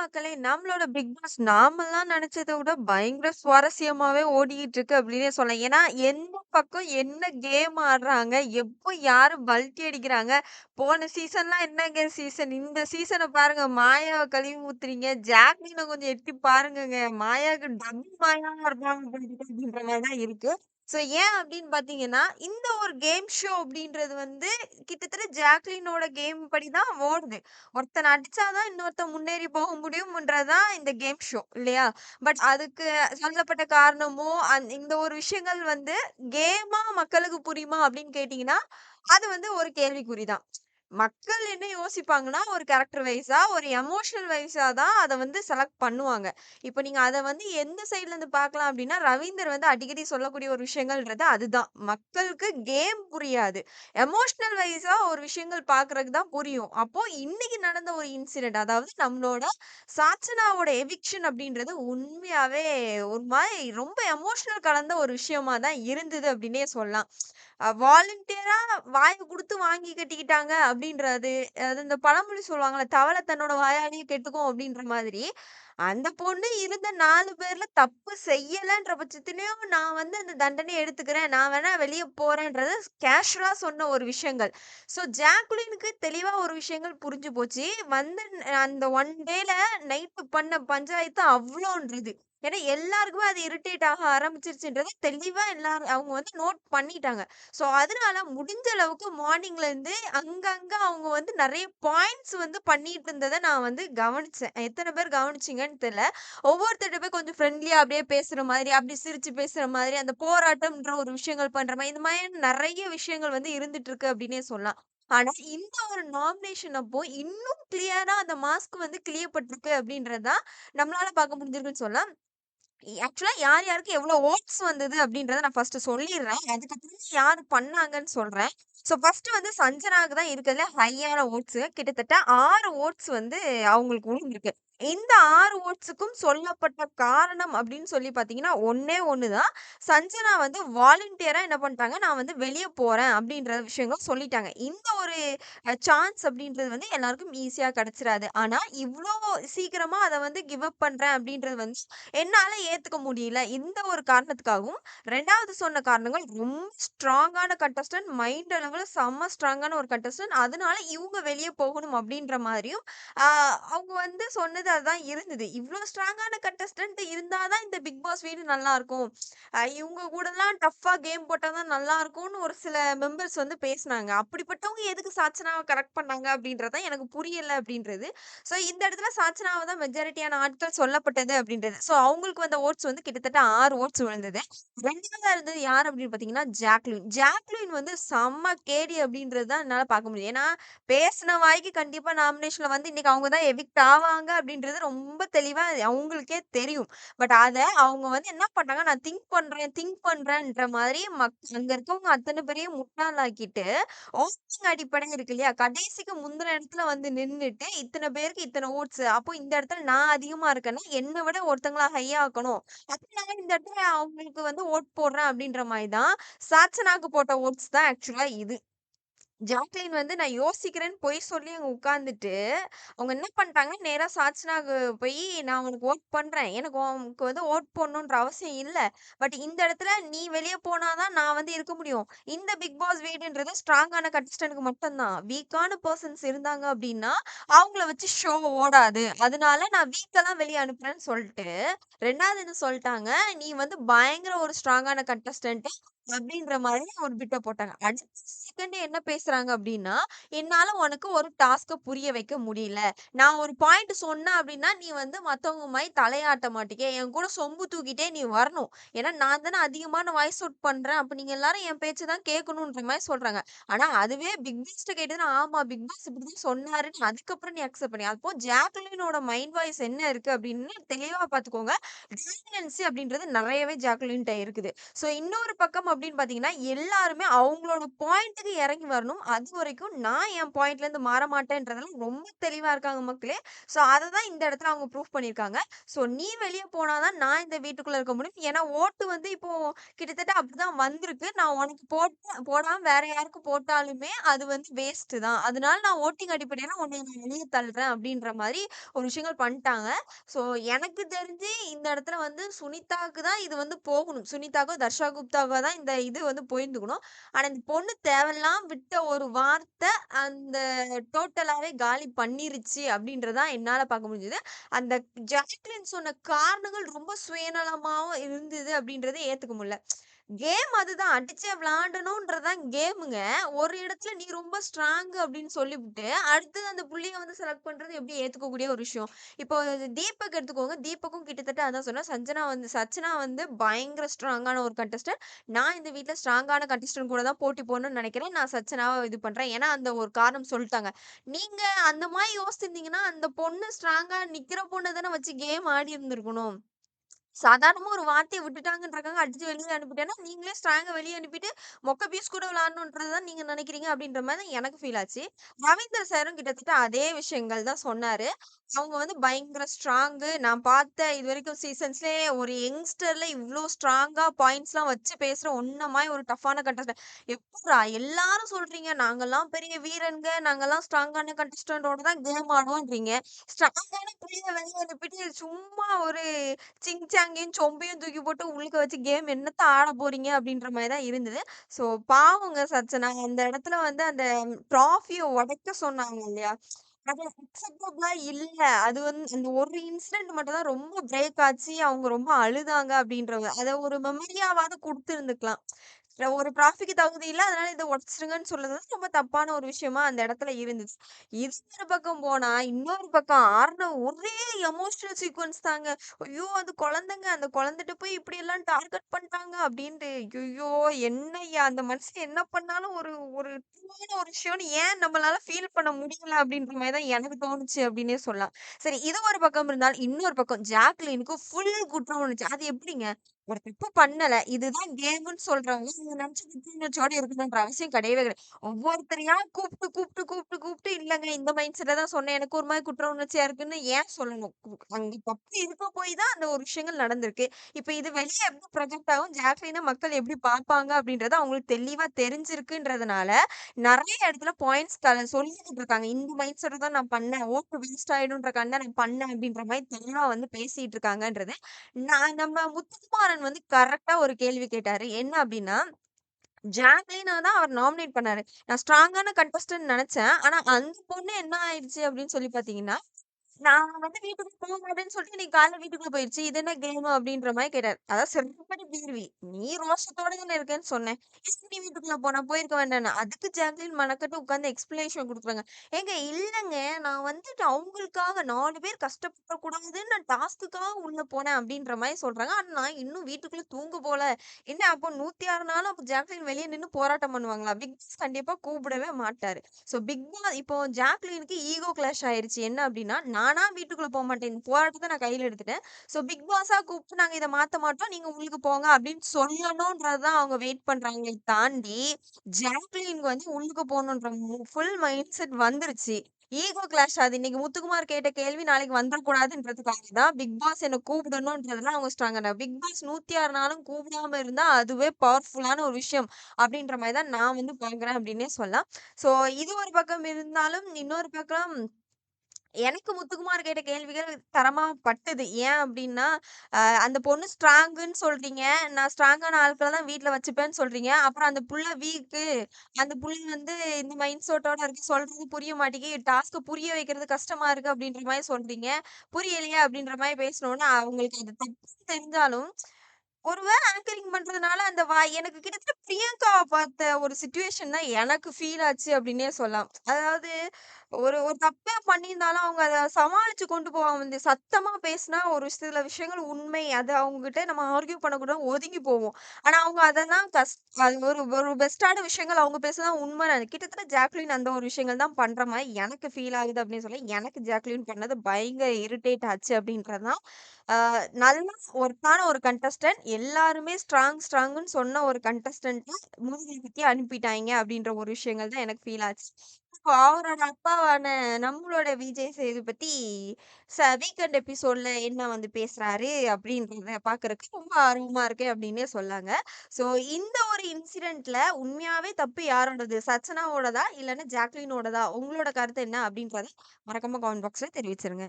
மக்களே! நம்மளோட big pass நாமெல்லாம் நினைச்சதை விட பயங்கர சுவாரஸ்யமாவே ஓடிக்கிட்டு இருக்கு அப்படின்னே சொல்லலாம். ஏன்னா, எந்த பக்கம் என்ன கேம் ஆடுறாங்க, எப்போ யாரு பல்ட்டி அடிக்கிறாங்க, போன சீசன்லாம் என்னங்க சீசன், இந்த சீசனை பாருங்க மாயாவை கழுவி ஊத்துறீங்க, ஜாக்லின கொஞ்சம் எட்டி பாருங்கங்க. மாயாவுக்கு டபுள் மாயாவா இருப்பாங்க போல தான் இருக்கு. ஸோ ஏன் அப்படின்னு பார்த்தீங்கன்னா, இந்த ஒரு கேம் ஷோ அப்படின்றது வந்து கிட்டத்தட்ட ஜாக்லினோட கேம் படி தான் ஓடுது. ஒருத்தன் அடித்தா தான் இன்னொருத்தன் முன்னேறி போக முடியும்ன்றதான் இந்த கேம் ஷோ இல்லையா? பட் அதுக்கு சொல்லப்பட்ட காரணமோ, அந் இந்த ஒரு விஷயங்கள் வந்து கேமா மக்களுக்கு புரியுமா அப்படின்னு கேட்டிங்கன்னா அது வந்து ஒரு கேள்விக்குறி தான். மக்கள் என்ன யோசிப்பாங்கன்னா, ஒரு கேரக்டர் வைஸா, ஒரு எமோஷனல் வைஸா தான் அத வந்து செலக்ட் பண்ணுவாங்க. இப்ப நீங்க அத வந்து எந்த சைட்லருந்து பார்க்கலாம் அப்டின்னா, ரவீந்தர் வந்து அடிக்கடி சொல்லக்கூடிய ஒரு விஷயங்கள்ன்றது அதுதான். மக்களுக்கு கேம் புரியாது. எமோஷனல் வைஸா ஒரு விஷயங்கள் பார்க்குறதுக்கு தான் புரியும். அப்போ இன்னைக்கு நடந்த ஒரு இன்சிடென்ட் அதாவது நம்மளோட சாச்சனாவோட எவிக்ஷன் அப்டின்றது உண்மையாவே ஒரு மாரி ரொம்ப எமோஷனல் கலந்த ஒரு விஷயமா தான் இருந்தது அப்டின்னே சொல்லலாம். வாலண்டியரா வாய கொடுத்து வாங்கி கட்டிக்கிட்டாங்க அப்படின்றது அது இந்த பழமொழி சொல்லுவாங்கல்ல, தவளை தன்னோட வாயாலேயே கெட்டுக்கும்" அப்படின்ற மாதிரி, அந்த பொண்ணு இருந்த நாலு பேர்ல தப்பு செய்யலன்ற பட்சத்திலையும் நான் வந்து அந்த தண்டனையை எடுத்துக்கிறேன். நான் வேணா வெளியே போறேன்றது கேஷுவலா சொன்ன ஒரு விஷயங்கள். ஸோ ஜாக்குலினுக்கு தெளிவா ஒரு விஷயங்கள் புரிஞ்சு போச்சு. வந்து அந்த ஒன் டேல நைட்டு பண்ண பஞ்சாயத்து அவ்வளோன்றது ஏன்னா எல்லாருக்குமே அது இரிட்டேட் ஆக ஆரம்பிச்சிருச்சுன்றது தெளிவா எல்லாரும் அவங்க வந்து நோட் பண்ணிட்டாங்க. ஸோ அதனால முடிஞ்ச அளவுக்கு மார்னிங்லேருந்து அங்கங்க அவங்க வந்து நிறைய பாயிண்ட்ஸ் வந்து பண்ணிட்டு இருந்ததை நான் வந்து கவனிச்சேன். எத்தனை பேர் கவனிச்சிங்கன்னு தெரியல ஒவ்வொருத்தர்கிட்ட போய் கொஞ்சம் ஃப்ரெண்ட்லியா அப்படியே பேசுற மாதிரி, அப்படி சிரிச்சு பேசுற மாதிரி, அந்த போராட்டம்ன்ற ஒரு விஷயங்கள் பண்ற மாதிரி இந்த மாதிரி நிறைய விஷயங்கள் வந்து இருந்துட்டு இருக்கு அப்படின்னே சொல்லலாம். ஆனா, இந்த ஒரு நாமினேஷன் அப்போ இன்னும் கிளியரா அந்த மாஸ்க் வந்து கிழியப்பட்டிருக்கு அப்டின்றது தான் நம்மளால பார்க்க முடிஞ்சிருக்குன்னு சொல்லலாம். ஆக்சுவலா யார் யாருக்கு எவ்வளோ ஓட்ஸ் வந்தது அப்படின்றத நான் ஃபஸ்ட்டு சொல்லிடுறேன் அதுக்கப்புறம் யார் பண்ணாங்கன்னு சொல்றேன். ஸோ ஃபஸ்ட்டு வந்து சஞ்சனாவுக்கு தான் இருக்கிறதுல ஹையான ஓட்ஸு கிட்டத்தட்ட ஆறு ஓட்ஸ் வந்து அவங்களுக்கு விழுந்திருக்கு. இந்த 6 ஓட்ஸுக்கும் சொல்லப்பட்ட காரணம் அப்படின்னு சொல்லி பார்த்தீங்கன்னா, ஒண்ணே ஒண்ணு தான். சஞ்சனா வந்து வாலண்டியரா என்ன பண்ட்டாங்க, நான் வந்து வெளிய போறேன் அப்படின்ற விஷயங்கள் சொல்லிட்டாங்க. இந்த ஒரு அ சான்ஸ் அப்படின்றது வந்து எல்லாருக்கும் ஈஸியா கிடைச்சிராது. ஆனா, இவ்ளோ சீக்கிரமா அத வந்து கிவ் அப் பண்றேன் அப்படின்றது வந்து என்னால ஏத்துக்க முடியல. இந்த ஒரு காரணத்துக்காகவும், 2வது சொன்ன காரணங்கள் ரொம்ப ஸ்ட்ராங்கான கண்டஸ்டன்ட், மைண்ட் அளவுல செம்ம ஸ்ட்ராங்கான ஒரு கண்டஸ்டன்ட். அதனால இவங்க வெளிய போகணும் அப்படின்ற மாரியும், அவங்க வந்து சொன்னது அதான் இருந்தது. இவ்வளோ ஸ்ட்ராங்கான கண்டஸ்டன்ட் இருந்தா தான் இந்த பிக் பாஸ் வீடு நல்லாயிருக்கும் இவங்க கூடலாம் டஃப்பாக கேம் போட்டா தான் நல்லாயிருக்கும்னு ஒரு சில மெம்பர்ஸ் வந்து பேசுனாங்க. அப்படிப்பட்டவங்க எதுக்கு சாச்சனாவை கரெக்ட் பண்ணாங்க அப்படின்றதான் தான் எனக்கு புரியல அப்படின்றது ஸோ இந்த இடத்துல சாச்சனாவை தான் மெஜாரிட்டியான ஆட்கள் சொல்லப்பட்டது அப்படின்றது ஸோ அவங்களுக்கு வந்த ஓட்ஸ் வந்து கிட்டத்தட்ட ஆறு ஓட்ஸ் விழுந்தது. 2வதா இருந்தது யார் அப்படின்னு பார்த்தீங்கன்னா, ஜாக்லின். ஜாக்லின் வந்து செம்ம கேடி அப்படின்றது தான் என்னால் பார்க்க முடியும். ஏன்னா, பேசின வாய்க்கு கண்டிப்பாக நாமினேஷனில் வந்து இன்னைக்கு அவங்க தான் எவிக்ட் ஆவாங்க அப்படின்னு அப்படின்றது ரொம்ப தெளிவாக அவங்களுக்கே தெரியும். பட் அதை அவங்க வந்து என்ன பண்ணாங்க, நான் திங்க் பண்றேன், திங்க் பண்ணுறேன்ற மாதிரி மக் அங்க இருக்கவங்க அத்தனை பேரையும் முட்டாளாக்கிட்டு, ஓட்டிங் அடிப்படை இருக்கு இல்லையா? கடைசிக்கு முந்தின இடத்துல வந்து நின்னுட்டு, இத்தனை பேருக்கு இத்தனை ஓட்ஸ் அப்போ இந்த இடத்துல நான் அதிகமா இருக்கேன்னா, என்னை விட ஒருத்தங்களா ஹையா ஆக்கணும். இந்த இடத்துல அவங்களுக்கு வந்து ஓட் போடுறேன் அப்படின்ற மாதிரி தான், சாச்சனாக்கு போட்ட ஓட்ஸ் தான் ஆக்சுவலாக இது. ஜாக்லின் வந்து நான் யோசிக்கிறேன்னு பொய் சொல்லி அங்க உட்கார்ந்துட்டு, அவங்க என்ன பண்ட்டாங்க, நேரா சாச்சனாக்கு போயி, "நான் உனக்கு வோட் பண்றேன். எனக்கு உனக்கு வந்து வோட் போடணுன்ற அவசியம் இல்ல. பட் இந்த இடத்துல நீ வெளிய போனா தான் நான் வந்து இருக்க முடியும். இந்த பிக் பாஸ் வீடுன்றது ஸ்ட்ராங்கான கண்டஸ்டன்ட்க்கு மட்டும் தான். வீக்கான பெர்சன்ஸ் இருந்தாங்க அப்படின்னா அவங்கள வச்சு ஷோ ஓடாது. அதனால நான் வீக்க தான் வெளிய அனுப்புறேன்னு" சொல்ட்டு, 2வது என்ன சொல்ட்டாங்க, "நீ வந்து பயங்கர ஒரு ஸ்ட்ராங்கான கண்டஸ்டன்ட்" அப்படின்ற மாதிரி ஒரு பிட்ட போட்டாங்க. அடுத்த செகண்ட் என்ன பேசுறாங்க அப்படின்னா "என்னால உனக்கு ஒரு டாஸ்க்க புரிய வைக்க முடியல. நான் ஒரு பாயிண்ட் சொன்னேன் அப்படின்னா நீ வந்து மத்தவங்க மாரி தலையாட்ட மாட்டீங்க. என் கூட சொம்பு தூக்கிட்டே நீ வரணும். ஏன்னா நான் தானே அதிகமான வாய்ஸ் அவுட் பண்றேன். அப்ப நீங்க எல்லாரும் என் பேச்ச தான் கேட்கணும்ன்ற மாரி சொல்றாங்க. ஆனா அதுவே பிக் பாஸ்ட்ட கேட்டதுன்னா, "ஆமா பிக் பாஸ் இப்படிதான் சொன்னாருன்னு" அதுக்கப்புறம் நீ அக்செப்ட் பண்ணி அப்போ ஜாக்குலினோட மைண்ட் வாய்ஸ் என்ன இருக்கு அப்படின்னு தெளிவா பார்த்துக்கோங்க. டாமினன்சி நிறையவே நெறையவே ஜாக்குலின்ட்ட இருக்குது. சோ இன்னொரு பக்கம் அப்படின்னு பார்த்தீங்கன்னா, எல்லாருமே அவங்களோட பாயிண்ட்டுக்கு இறங்கி வரணும். அது வரைக்கும் நான் என் பாயிண்ட்லேருந்து மாற மாட்டேன்றதுல ரொம்ப தெளிவாக இருக்காங்க மக்களே. ஸோ அதை தான் இந்த இடத்துல அவங்க ப்ரூஃப் பண்ணியிருக்காங்க. ஸோ நீ வெளியே போனால் தான் நான் இந்த வீட்டுக்குள்ளே இருக்க முடியும். ஏன்னா ஓட்டு வந்து இப்போ கிட்டத்தட்ட அப்படிதான் வந்திருக்கு. நான் உனக்கு போட்டு போடாமல் வேற யாருக்கு போட்டாலுமே அது வந்து வேஸ்ட்டு தான். அதனால நான் ஓட்டிங் அடிப்படையில் உன்னை நான் வெளியே தள்ளுறேன் அப்படின்ற மாதிரி ஒரு விஷயங்கள் பண்ணிட்டாங்க. ஸோ எனக்கு தெரிஞ்சு இந்த இடத்துல வந்து சுனிதாவுக்கு தான் இது வந்து போகணும். சுனிதாக்கோ, தர்ஷா குப்தாவோ தான் இந்த இது வந்து புரிந்துக்கணும் ஆனா இந்த பொண்ணு தேவையெல்லாம் விட்ட ஒரு வார்த்தை அந்த டோட்டலாவே காலி பண்ணிருச்சு அப்படின்றதான் என்னால பார்க்க முடிஞ்சது. அந்த ஜாக்லின் சொன்ன காரணங்கள் ரொம்ப சுயநலமாவும் இருந்தது அப்படின்றத ஏத்துக்க முடியல. கேம் அதுதான். அடிச்சே விளையாடணும்ன்றது தான் கேமுங்க. ஒரு இடத்துல நீ ரொம்ப ஸ்ட்ராங் அப்படின்னு சொல்லிவிட்டு அடுத்தது அந்த புள்ளிய வந்து செலக்ட் பண்றது எப்படி ஏத்துக்கக்கூடிய ஒரு விஷயம். இப்போ தீபக் எடுத்துக்கோங்க. தீபக்கும் கிட்டத்தட்ட அதான் சொன்னேன். சஞ்சனா வந்து சச்சனா வந்து பயங்கர ஸ்ட்ராங்கான ஒரு கண்டஸ்டன்ட். நான் இந்த வீட்டில் ஸ்ட்ராங்கான கண்டஸ்டன்ட் கூட தான் போட்டி போடணும்னு நினைக்கிறேன். நான் சச்சனாவை இது பண்றேன். ஏன்னா அந்த ஒரு காரணம் சொல்லிட்டாங்க நீங்க அந்த மாதிரி யோசிச்சிருந்தீங்கன்னா, அந்த பொண்ணு ஸ்ட்ராங்கா நிக்கிற பொண்ணை தானே வச்சு கேம் ஆடி இருந்திருக்கணும். சாதாரணமா ஒரு வார்த்தைய விட்டுட்டாங்கன்றாங்க அடிச்சு வெளியே அனுப்பிட்டேன்னா, நீங்களே ஸ்ட்ராங்கா வெளிய அனுப்பிட்டு, மொக்க பீஸ் கூட விளையாடணுன்றது தான் நீங்க நினைக்கிறீங்க அப்படின்ற மாரி தான் எனக்கு ஃபீல் ஆச்சு. ரவீந்தர் சாரும் கிட்டத்தட்ட அதே விஷயங்கள் தான் சொன்னாரு. அவங்க வந்து பயங்கர ஸ்ட்ராங்கு. நான் பார்த்த இதுவரைக்கும் சீசன்ஸ்லயே ஒரு யங்ஸ்டர்ல இவ்ளோ ஸ்ட்ராங்கா பாயிண்ட்ஸ்லாம் வச்சு பேசுற ஒன்னமாய் ஒரு டஃப்பான கண்டஸ்டன்ட் எப்புட்றா எல்லாரும் சொல்றீங்க, நாங்கலாம் பெரிய வீரன்ங்க, நாங்கலாம் ஸ்ட்ராங்கான கண்டஸ்டன்ட்டோட தான் கேம் ஆடுவோம்ன்றீங்க. ஸ்ட்ராங்கான புள்ளிய வெளிய அனுப்பிட்டு சும்மா ஒரு சிங் அங்கேயும் சொம்பையும் தூக்கி போட்டு உள்ளுக்க வச்சு கேம் என்னத்த ஆட போறீங்க அப்படின்ற மாதிரி தான் இருந்தது. ஸோ பாவங்க சச்சனா அந்த இடத்துல வந்து அந்த ட்ராஃபிய உடைக்க சொன்னாங்க இல்லையா? அது அக்செப்டபிளா இல்ல. அது வந்து அந்த ஒரு இன்சிடென்ட் மட்டும் தான் ரொம்ப பிரேக் ஆச்சு. அவங்க ரொம்ப அழுதாங்க அப்படின்றவங்க அத ஒரு மெமரியாவது கொடுத்துருந்துக்கலாம் ஒரு ப்ராஃபிக்கு தகுதி இல்லை அதனால இதை உடச்சிருங்கன்னு சொல்றது வந்து ரொம்ப தப்பான ஒரு விஷயமா அந்த இடத்துல இருந்துச்சு. இது ஒரு பக்கம் போனா, இன்னொரு பக்கம் ஆறுன ஒரே எமோஷனல் சீக்வன்ஸ் தாங்க. ஐயோ! அது குழந்தைங்க. அந்த குழந்தைட்டு போய் இப்படியெல்லாம் டார்கெட் பண்ணிட்டாங்க அப்படின்ட்டு. ஐயோ என்னய்யா அந்த மனுஷன் என்ன பண்ணாலும் ஒரு ஒரு ட்ரூவான ஒரு விஷயம்னு ஏன் நம்மளால ஃபீல் பண்ண முடியல அப்படின்ற மாதிரி தான் எனக்கு தோணுச்சு அப்படின்னே சொல்லலாம். சரி இது ஒரு பக்கம் இருந்தாலும், இன்னொரு பக்கம் ஜாக்லினுக்கு ஃபுல் குற்றம் உணர்ச்சி. அது எப்படிங்க? ஒரு தப்பு பண்ணல. இதுதான் கேம்ன்னு சொல்றவங்க, இத நினைச்சு குற்ற இருக்கணும்ன்ற இருக்கணுன்ற அவசியம் கிடையவே கிடையாது. ஒவ்வொருத்தரையா கூப்ட்டு, கூப்பிட்டு மட்டும் இல்லைங்க இந்த மைண்ட் செட்ல தான் சொன்னேன். எனக்கு ஒரு மாதிரி குற்ற உணர்ச்சியா இருக்குன்னு ஏன் சொல்லணும்? அங்கே அங்க தப்பு இருக்க போய் தான் அந்த ஒரு விஷயங்கள் நடந்திருக்கு. இப்ப இது வெளியே எப்படி ப்ரொஜெக்ட் ஆகும்? ஜாக்லின மக்கள் எப்படி பார்ப்பாங்க? அப்படின்றது அவங்களுக்கு தெளிவா தெரிஞ்சிருக்குன்றதுனால, நிறைய இடத்துல பாயிண்ட்ஸ் சொல்லிக்கிட்டு இருக்காங்க. இந்த மைண்ட் செட்ல தான் நான் பண்ணேன். ஓட்டு வேஸ்ட் ஆயிடும்ன்ற கண்டா நான் பண்ணேன் அப்படின்ற மாதிரி தெளிவா வந்து பேசிட்டு இருக்காங்கன்றது. நான் நம்ம முத்துக்குமாரன் வந்து கரெக்டா ஒரு கேள்வி கேட்டாரு. என்ன அப்படின்னா, ஜாக்லினா தான் அவர் நாமினேட் பண்ணாரு. நான் ஸ்ட்ராங்கான கண்டஸ்டன்ட் நினைச்சேன் ஆனா அந்த பொண்ணு என்ன ஆயிடுச்சு அப்படின்னு சொல்லி பாத்தீங்கன்னா நான் வந்து வீட்டுக்கு போக மாட்டேன்னு சொல்லிட்டு இன்னைக்கு காலைல வீட்டுக்குள்ள போயிடுச்சு இது என்ன கேமு அப்படின்ற மாதிரி கேட்டார் அதான் செருப்படி பீர்வி நீ ரோஷத்தோட தானே இருக்கேன்னு சொன்னேன். நீ வீட்டுக்குள்ள போனா போயிருக்க வேண்டாம் அதுக்கு ஜாக்லின் மனக்கட்டு உட்காந்து எக்ஸ்பிளேஷன் கொடுக்குறாங்க ஏங்க இல்லைங்க நான் வந்துட்டு அவங்களுக்காக நாலு பேர் கஷ்டப்படக்கூடாதுன்னு நான் டாஸ்க்குக்காக உள்ள போனேன் அப்படின்ற மாதிரி சொல்றாங்க. ஆனா நான் இன்னும் வீட்டுக்குள்ள தூங்க போல. என்ன அப்போ 106 நாளும் அப்போ ஜாக்லின் வெளியே நின்று போராட்டம் பண்ணுவாங்களா? பிக் பாஸ் கண்டிப்பா கூப்பிடவே மாட்டாரு. ஸோ பிக் பாஸ் இப்போ ஜாக்லினுக்கு ஈகோ கிளாஷ் ஆயிருச்சு. என்ன அப்படின்னா, நான் வீட்டுக்குள்ள போக மாட்டேன் போராட்டத்தை நான் கையில் எடுத்துட்டேன். ஸோ பிக் பாஸா கூப்பிட்டு நாங்க இதை மாத்த மாட்டோம். நீங்க உள்ளுக்கு போங்க அப்படின்னு சொல்லணும்ன்றதுதான் அவங்க வெயிட் பண்றாங்களே தாண்டி, ஜாக்லினுக்கு வந்து உள்ளுக்கு போகணுன்ற ஃபுல் மைண்ட் செட் வந்துருச்சு. ஈகோ கிளாஷ் ஆகுது. இன்னைக்கு முத்துக்குமார் கேட்ட கேள்வி நாளைக்கு வந்துடக்கூடாதுன்றதுக்காக தான் பிக் பாஸ் என்ன கூப்பிடணும்ன்றதுலாம் அவங்க ஸ்ட்ராங்கா பிக் பாஸ் 106 நாளும் கூப்பிடாம இருந்தா அதுவே பவர்ஃபுல்லான ஒரு விஷயம். அப்படின்ற மாதிரி தான் நான் வந்து பார்க்குறேன் அப்படின்னே சொல்லலாம். ஸோ இது ஒரு பக்கம் இருந்தாலும், இன்னொரு பக்கம் எனக்கு முத்துக்குமார் கேட்ட கேள்விகள் தரமா பட்டது ஏன் அப்படின்னா, அந்த பொண்ணு ஸ்ட்ராங்குன்னு சொல்றீங்க. நான் ஸ்ட்ராங்கான ஆட்களை தான் வீட்ல வச்சுப்பேன்னு சொல்றீங்க. அப்புறம் அந்த புள்ள வீக்கு. அந்த புள்ள வந்து இந்த மைண்ட் செட்டோட இருக்கு. சொல்றது புரிய மாட்டேங்குது டாஸ்க்கை புரிய வைக்கிறது கஷ்டமா இருக்கு அப்படின்ற மாதிரி சொல்றீங்க. புரியலையா அப்படின்ற மாதிரி பேசினோனே, அவங்களுக்கு அது தப்பு தெரிஞ்சாலும், ஒருவேளை ஆங்கரிங் பண்றதுனால அந்த வாய் எனக்கு கிட்டத்தட்ட பிரியங்காவை பார்த்த ஒரு சுச்சுவேஷன் தான் எனக்கு ஃபீல் ஆச்சு அப்படின்னே சொல்லலாம். அதாவது ஒரு ஒரு தப்பே பண்ணியிருந்தாலும் அவங்க அத சமாளிச்சு கொண்டு போவாங்க. வந்து சத்தமா பேசினா ஒரு சில விஷயங்கள் உண்மை. அது அவங்ககிட்ட நம்ம ஆர்கியூ பண்ணக்கூடாது ஒதுங்கி போவோம். ஆனா அவங்க அதெல்லாம் கஸ் அது ஒரு ஒரு பெஸ்ட்டான விஷயங்கள் அவங்க பேசுகிறது உண்மை நான் கிட்டத்தட்ட ஜாக்லின் அந்த ஒரு விஷயங்கள் தான் பண்ற மாரி எனக்கு ஃபீல் ஆகுது அப்படின்னு சொல்லி, எனக்கு ஜாக்லின் பண்ணது பயங்கர இரிட்டேட் ஆச்சு அப்படின்றது தான். நல்ல ஒர்த்தான ஒரு கண்டஸ்டன்ட். எல்லாருமே ஸ்ட்ராங் ஸ்ட்ராங்குன்னு சொன்ன ஒரு கண்டஸ்டன்ட்ட முதுகுல குத்தி அனுப்பிட்டாய்ங்க அப்படின்ற ஒரு விஷயங்கள் தான் எனக்கு ஃபீல் ஆச்சு. அவரோட அப்பாவான நம்மளோட விஜய் சேதுபதி ச வீக்கெண்ட் எபிசோட்ல என்ன வந்து பேசுறாரு அப்படின்றத பார்க்கறக்கு ரொம்ப ஆர்வமா இருக்கேன் அப்படின்னே சொல்லாங்க. ஸோ இந்த ஒரு இன்சிடென்ட்ல உண்மையாவே தப்பு யாரோடது? சச்சனாவோடதா? இல்லன்னா ஜாக்லினோடதா? உங்களோட கருத்து என்ன அப்படின்றத மறக்காம கமெண்ட் பாக்ஸ்ல தெரிவிச்சிருங்க.